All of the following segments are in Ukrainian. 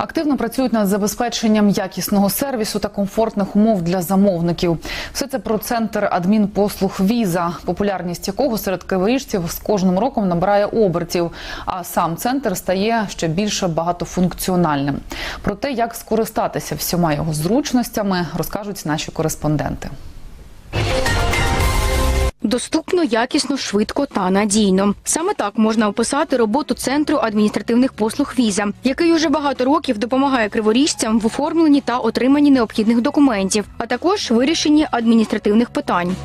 Активно працюють над забезпеченням якісного сервісу та комфортних умов для замовників. Все це про центр адмінпослуг Віза, популярність якого серед криворіжців з кожним роком набирає обертів. А сам центр стає ще більше багатофункціональним. Про те, як скористатися всіма його зручностями, розкажуть наші кореспонденти. Доступно, якісно, швидко та надійно. Саме так можна описати роботу центру адміністративних послуг Віза, який уже багато років допомагає криворіжцям в оформленні та отриманні необхідних документів, а також вирішенні адміністративних питань.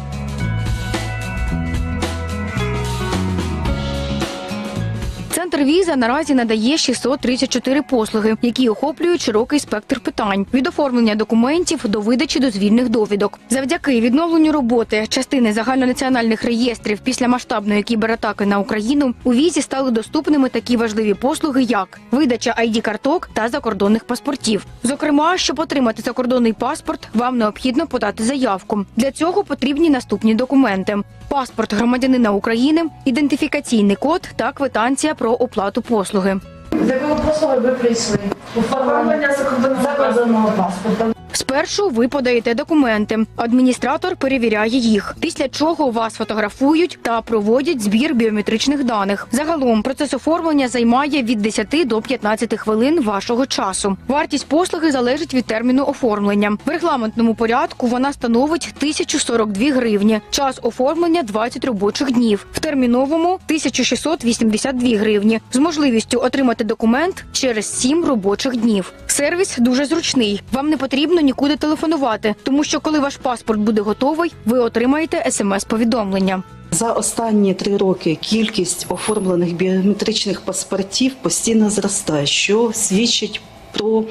Центр наразі надає 634 послуги, які охоплюють широкий спектр питань від оформлення документів до видачі дозвільних довідок. Завдяки відновленню роботи частини загальнонаціональних реєстрів після масштабної кібератаки на Україну у візі стали доступними такі важливі послуги, як видача id карток та закордонних паспортів. Зокрема, щоб отримати закордонний паспорт, вам необхідно подати заявку. Для цього потрібні наступні документи: паспорт громадянина України, ідентифікаційний код та квитанція про оплату послуги. З якої послуги ви прийшли? Оформлення закордонного закордонного паспорта. Спершу ви подаєте документи. Адміністратор перевіряє їх, після чого вас фотографують та проводять збір біометричних даних. Загалом процес оформлення займає від 10 до 15 хвилин вашого часу. Вартість послуги залежить від терміну оформлення. В регламентному порядку вона становить 1042 гривні. Час оформлення 20 робочих днів. В терміновому 1682 гривні з можливістю отримати документ через 7 робочих днів. Сервіс дуже зручний. Вам не потрібно нікуди телефонувати, тому що коли ваш паспорт буде готовий, ви отримаєте смс-повідомлення. За останні три роки кількість оформлених біометричних паспортів постійно зростає, що свідчить про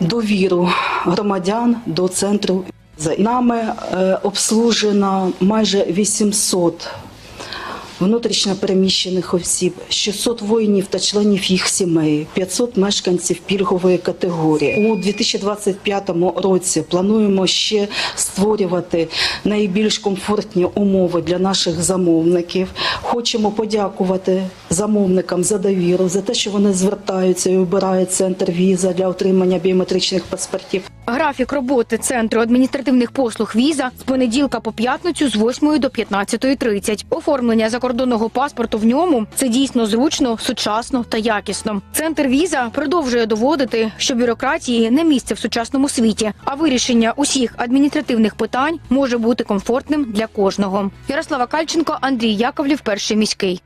довіру громадян до центру. За нами е, обслужено майже 800 внутрішньо переміщених осіб, 600 воїнів та членів їх сімей, 500 мешканців пільгової категорії. У 2025 році плануємо ще створювати найбільш комфортні умови для наших замовників. Хочемо подякувати замовникам за довіру, за те, що вони звертаються і обирають центр віза для отримання біометричних паспортів. Графік роботи центру адміністративних послуг віза з понеділка по п'ятницю з 8 до 15.30. Оформлення закордонного паспорту в ньому це дійсно зручно, сучасно та якісно. Центр віза продовжує доводити, що бюрократії не місце в сучасному світі, а вирішення усіх адміністративних питань може бути комфортним для кожного. Ярослава Кальченко, Андрій Яковлів, перший міський.